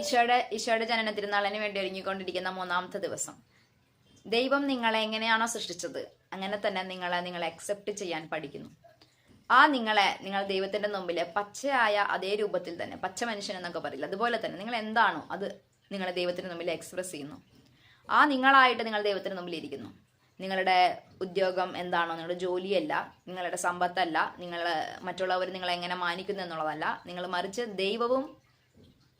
ഈശോയുടെ ഈശോയുടെ ജനന തിരുനാളിന് വേണ്ടി ഒരുങ്ങിക്കൊണ്ടിരിക്കുന്ന മൂന്നാമത്തെ ദിവസം. ദൈവം നിങ്ങളെ എങ്ങനെയാണോ സൃഷ്ടിച്ചത് അങ്ങനെ തന്നെ നിങ്ങളെ നിങ്ങളെ അക്സെപ്റ്റ് ചെയ്യാൻ പഠിക്കുന്നു. ആ നിങ്ങളെ നിങ്ങൾ ദൈവത്തിന്റെ മുമ്പിൽ പച്ചയായ അതേ രൂപത്തിൽ തന്നെ പച്ച മനുഷ്യൻ എന്നൊക്കെ പറയില്ല അതുപോലെ തന്നെ നിങ്ങൾ എന്താണോ അത് നിങ്ങളെ ദൈവത്തിന് മുമ്പിൽ എക്സ്പ്രസ് ചെയ്യുന്നു. ആ നിങ്ങളായിട്ട് നിങ്ങൾ ദൈവത്തിന് മുമ്പിൽ ഇരിക്കുന്നു. നിങ്ങളുടെ ഉദ്യോഗം എന്താണോ നിങ്ങളുടെ ജോലിയല്ല നിങ്ങളുടെ സമ്പത്തല്ല നിങ്ങൾ മറ്റുള്ളവർ നിങ്ങളെ എങ്ങനെ മാനിക്കുന്നു എന്നുള്ളതല്ല നിങ്ങൾ മറിച്ച് ദൈവവും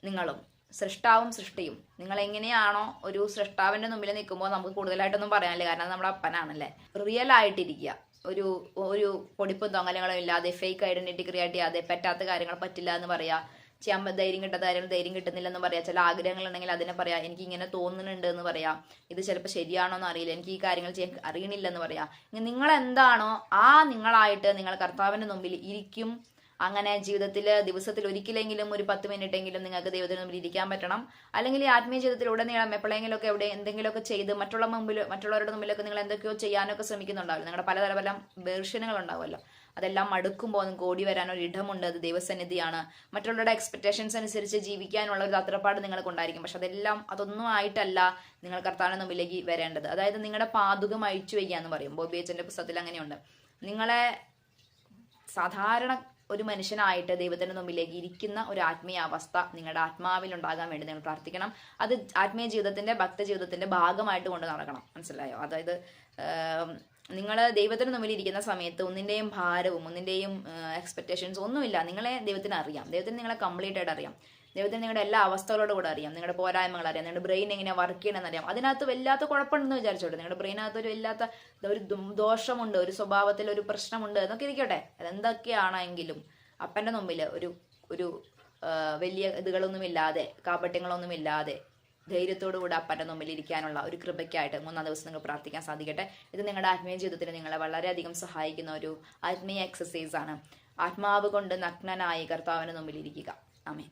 നിങ്ങളും. സൃഷ്ടാവും സൃഷ്ടിയും. നിങ്ങൾ എങ്ങനെയാണോ ഒരു സൃഷ്ടാവിന്റെ മുമ്പിൽ നിൽക്കുമ്പോൾ നമുക്ക് കൂടുതലായിട്ടൊന്നും പറയാനില്ല. കാരണം നമ്മുടെ അപ്പനാണല്ലേ? റിയൽ ആയിട്ടിരിക്കുക. ഒരു ഒരു പൊടിപ്പും തൊങ്ങലങ്ങളും ഇല്ലാതെ ഫേക്ക് ഐഡന്റിറ്റി ക്രിയേറ്റ് ചെയ്യാതെ പറ്റാത്ത കാര്യങ്ങൾ പറ്റില്ല എന്ന് പറയാ. ചെയ്യാൻ ധൈര്യം കിട്ടാത്ത കാര്യം ധൈര്യം കിട്ടുന്നില്ലെന്ന് പറയാം. ചില ആഗ്രഹങ്ങൾ ഉണ്ടെങ്കിൽ അതിനെ പറയാം. എനിക്ക് ഇങ്ങനെ തോന്നുന്നുണ്ട് എന്ന് പറയാം. ഇത് ചിലപ്പോൾ ശരിയാണോ എന്ന് അറിയില്ല. എനിക്ക് ഈ കാര്യങ്ങൾ ചെയ്യാൻ അറിയണില്ലെന്ന് പറയാം. ഇങ്ങനെ നിങ്ങൾ എന്താണോ ആ നിങ്ങളായിട്ട് നിങ്ങൾ കർത്താവിന്റെ മുമ്പിൽ ഇരിക്കും അങ്ങനെ ജീവിതത്തിൽ ദിവസത്തിൽ ഒരിക്കലെങ്കിലും ഒരു പത്ത് മിനിറ്റ് എങ്കിലും നിങ്ങൾക്ക് ദൈവത്തിന് മുമ്പിൽ ഇരിക്കാൻ പറ്റണം. അല്ലെങ്കിൽ ഈ ആത്മീയ ജീവിതത്തിൽ ഉടനീളം എപ്പോഴെങ്കിലുമൊക്കെ എവിടെ എന്തെങ്കിലുമൊക്കെ ചെയ്ത് മറ്റുള്ള മുമ്പിൽ മറ്റുള്ളവരുടെ മുമ്പിലൊക്കെ നിങ്ങൾ എന്തൊക്കെയോ ചെയ്യാനൊക്കെ ശ്രമിക്കുന്നുണ്ടാവില്ല. നിങ്ങളുടെ പലതരം പല വേർഷനുകൾ ഉണ്ടാവുമല്ലോ. അതെല്ലാം മടുക്കുമ്പോൾ നിങ്ങൾക്ക് ഓടി വരാൻ ഒരു ഇടമുണ്ട്. അത് ദൈവസന്നിധിയാണ്. മറ്റുള്ളവരുടെ എക്സ്പെക്ടേഷൻസ് അനുസരിച്ച് ജീവിക്കാനുള്ള ഒരു തത്രപ്പാട് നിങ്ങൾക്ക് ഉണ്ടായിരിക്കും പക്ഷെ അതെല്ലാം അതൊന്നും ആയിട്ടല്ല നിങ്ങൾ കർത്താവിനെ മുമ്പിലേക്ക് വരേണ്ടത്. അതായത് നിങ്ങളുടെ പാതുകം അഴിച്ചു വയ്ക്കുക എന്ന് പറയും ബോബി അച്ഛന്റെ പുസ്തകത്തിൽ അങ്ങനെയുണ്ട്. നിങ്ങളെ സാധാരണ ഒരു മനുഷ്യനായിട്ട് ദൈവത്തിന്റെ മുമ്പിലേക്ക് ഇരിക്കുന്ന ഒരു ആത്മീയ അവസ്ഥ നിങ്ങളുടെ ആത്മാവിൽ ഉണ്ടാകാൻ വേണ്ടി നിങ്ങൾ പ്രാർത്ഥിക്കണം. അത് ആത്മീയ ജീവിതത്തിന്റെ ഭക്ത ജീവിതത്തിന്റെ ഭാഗമായിട്ട് കൊണ്ട് നടക്കണം. മനസ്സിലായോ? അതായത് നിങ്ങൾ ദൈവത്തിന് മുമ്പിൽ ഇരിക്കുന്ന സമയത്ത് ഒന്നിന്റെയും ഭാരവും ഒന്നിന്റെയും എക്സ്പെക്റ്റേഷൻസ് ഒന്നുമില്ല. നിങ്ങളെ ദൈവത്തിന് അറിയാം. ദൈവത്തിന് നിങ്ങളെ കംപ്ലീറ്റ് ആയിട്ട് അറിയാം. ദൈവത്തിന് നിങ്ങളുടെ എല്ലാ അവസ്ഥകളോടും കൂടെ അറിയാം. നിങ്ങളുടെ പോരായ്മകൾ അറിയാം. നിങ്ങളുടെ ബ്രെയിൻ എങ്ങനെ വർക്ക് ചെയ്യണമെന്ന് അറിയാം. അതിനകത്ത് വല്ലാത്ത കുഴപ്പമുണ്ടെന്ന് വിചാരിച്ചോട്ടെ? നിങ്ങളുടെ ബ്രെയിനകത്ത് ഒരു വല്ലാത്ത ഒരു ദോഷമുണ്ട് ഒരു സ്വഭാവത്തിൽ ഒരു പ്രശ്നമുണ്ട് എന്നൊക്കെ ഇരിക്കട്ടെ. അതെന്തൊക്കെയാണെങ്കിലും അപ്പന്റെ മുമ്പിൽ ഒരു ഒരു വലിയ ഇതുകളൊന്നുമില്ലാതെ കാപട്യങ്ങളൊന്നുമില്ലാതെ ധൈര്യത്തോടു കൂടെ അപ്പന്റെ മുമ്പിൽ ഇരിക്കാനുള്ള ഒരു കൃപയ്ക്കായിട്ട് മൂന്നാം ദിവസം നിങ്ങൾ പ്രാർത്ഥിക്കാൻ സാധിക്കട്ടെ. ഇത് നിങ്ങളുടെ ആത്മീയ ജീവിതത്തിൽ നിങ്ങളെ വളരെയധികം സഹായിക്കുന്ന ഒരു ആത്മീയ എക്സസൈസ് ആണ്. ആത്മാവ് കൊണ്ട് നഗ്നനായി കർത്താവിന് മുമ്പിൽ ഇരിക്കുക. ആമേ